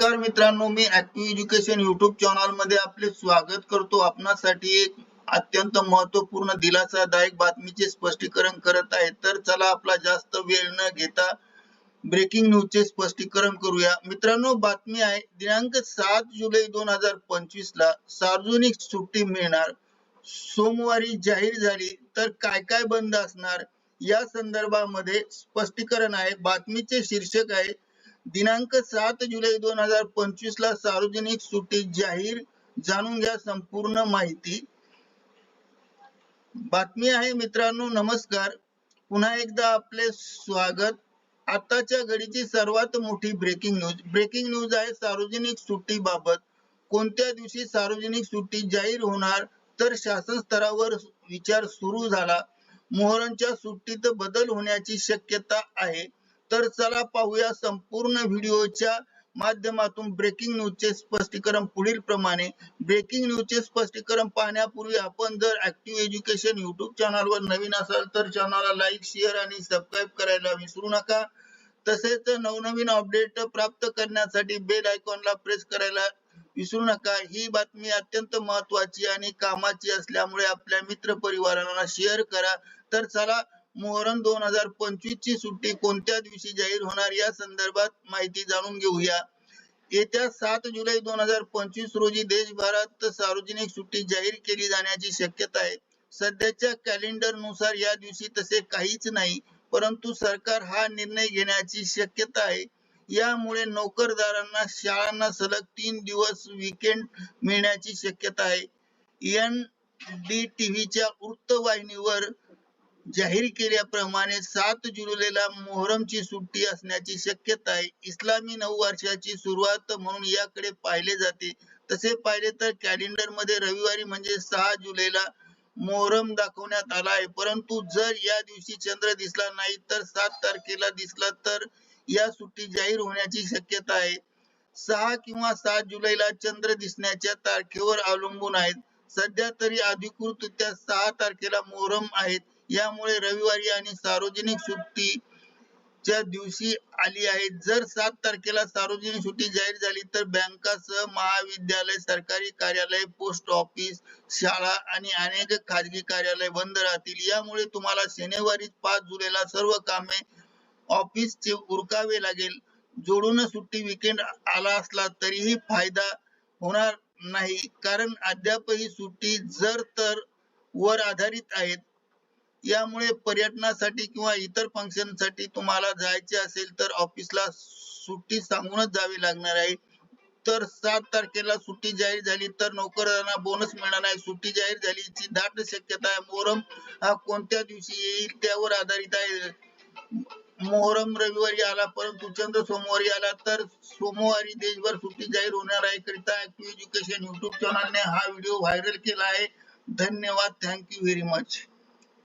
नमस्कार मित्रांनो मी ऍक्टिव्ह एज्युकेशन युट्यूब चॅनलमध्ये आपले स्वागत करतो. आपणासाठी एक अत्यंत महत्त्वपूर्ण दिलासादायक बातमीचे स्पष्टीकरण करत आहे. तर चला आपला जास्त वेळ न घेता ब्रेकिंग न्यूज चे स्पष्टीकरण करूया. मित्रांनो बातमी आहे दिनांक सात जुलै दोन हजार पंचवीस ला सार्वजनिक सुट्टी मिळणार. सोमवारी जाहीर झाली. तर काय काय बंद असणार? या संदर्भामध्ये स्पष्टीकरण आहे. बातमीचे शीर्षक आहे दिनांक सात जुलै दोन हजार पंचवीस ला सार्वजनिक सुट्टी जाहीर. जाणून घ्या संपूर्ण माहिती. बातमी आहे मित्रांनो नमस्कार. पुन्हा एकदा आपले स्वागत. आताच्या घडीची सर्वात मोठी ब्रेकिंग न्यूज ब्रेकिंग न्यूज आहे सार्वजनिक सुट्टी बाबत. कोणत्या दिवशी सार्वजनिक सुट्टी जाहीर होणार? तर शासन स्तरावर विचार सुरू झाला. मोहरांच्या सुट्टीत बदल होण्याची शक्यता आहे. तर चला पाहूया संपूर्ण व्हिडिओच्या माध्यमातून ब्रेकिंग न्यूजचे स्पष्टीकरण पुढील प्रमाणे. ब्रेकिंग न्यूजचे स्पष्टीकरण पाहण्यापूर्वी आपण जर ऍक्टिव्ह एज्युकेशन युट्यूब चॅनलवर नवीन असाल तर चॅनलला लाईक शेअर आणि सबस्क्राईब करायला विसरू नका. तसेच नवनवीन अपडेट प्राप्त करण्यासाठी बेल आयकॉनला प्रेस करायला विसरू नका. ही बातमी अत्यंत महत्वाची आणि कामाची असल्यामुळे आपल्या मित्र परिवारांना शेअर करा. तर चला मोहरम दोन हजार पंचवीस ची सुट्टी कोणत्या दिवशी जाहीर होणार या संदर्भात माहिती जाणून घेऊया. येत्या सात जुलै दोन हजार पंचवीस रोजी देशभरात सार्वजनिक सुट्टी जाहीर केली जाण्याची शक्यता आहे. सध्याच्या कॅलेंडरनुसार या दिवशी तसे काहीच नाही परंतु सरकार हा निर्णय घेण्याची शक्यता आहे. यामुळे नोकरदारांना शाळांना सलग तीन दिवस वीकेंड मिळण्याची शक्यता आहे. एन डी टीव्हीच्या वृत्तवाहिनीवर जाहीर केल्याप्रमाणे सात जुलैला मोहरमची सुट्टी असण्याची शक्यता आहे. इस्लामी नऊ वर्षाची सुरुवात म्हणून याकडे पाहिले जाते. तसे पाहिले तर कॅलेंडरमध्ये रविवारी म्हणजे सहा जुलैला मोहरम दाखवण्यात आला आहे. परंतु जर या दिवशी चंद्र दिसला नाही तर सात तारखेला दिसला तर या सुट्टी जाहीर होण्याची शक्यता आहे. सहा किंवा सात जुलैला चंद्र दिसण्याच्या तारखेवर अवलंबून आहेत. सध्या तरी अधिकृतरित्या सहा तारखेला मोहरम आहेत. यामुळे रविवारी आणि सार्वजनिक सुट्टी च्या दिवशी आली आहे जर सात तारखेला सार्वजनिक सुट्टी जाहीर झाली तर बँकासह महाविद्यालय सरकारी कार्यालय पोस्ट ऑफिस शाळा आणि अनेक खाजगी कार्यालय बंद राहतील. यामुळे तुम्हाला शनिवारी पाच जुलैला सर्व कामे ऑफिसचे उरकावे लागेल. जोडून सुट्टी विकेंड आला असला तरीही फायदा होणार नाही. कारण अद्यापही सुट्टी जर तर वर आधारित आहेत. यामुळे पर्यटनासाठी किंवा इतर फंक्शनसाठी तुम्हाला जायचे असेल तर ऑफिसला सुट्टी सांगूनच जावी लागणार आहे. तर सात तारखेला सुट्टी जाहीर झाली तर नोकरांना बोनस मिळणार नाही. सुट्टी जाहीर झाली दाट शक्यता आहे. मोहरम हा कोणत्या दिवशी येईल त्यावर आधारित आहे. मोहरम रविवारी आला परंतु चंद्र सोमवारी आला तर सोमवारी देशभर सुट्टी जाहीर होणार आहे. करिता एज्युकेशन युट्यूब चॅनलने हा व्हिडिओ व्हायरल केला आहे. धन्यवाद. Thank you very much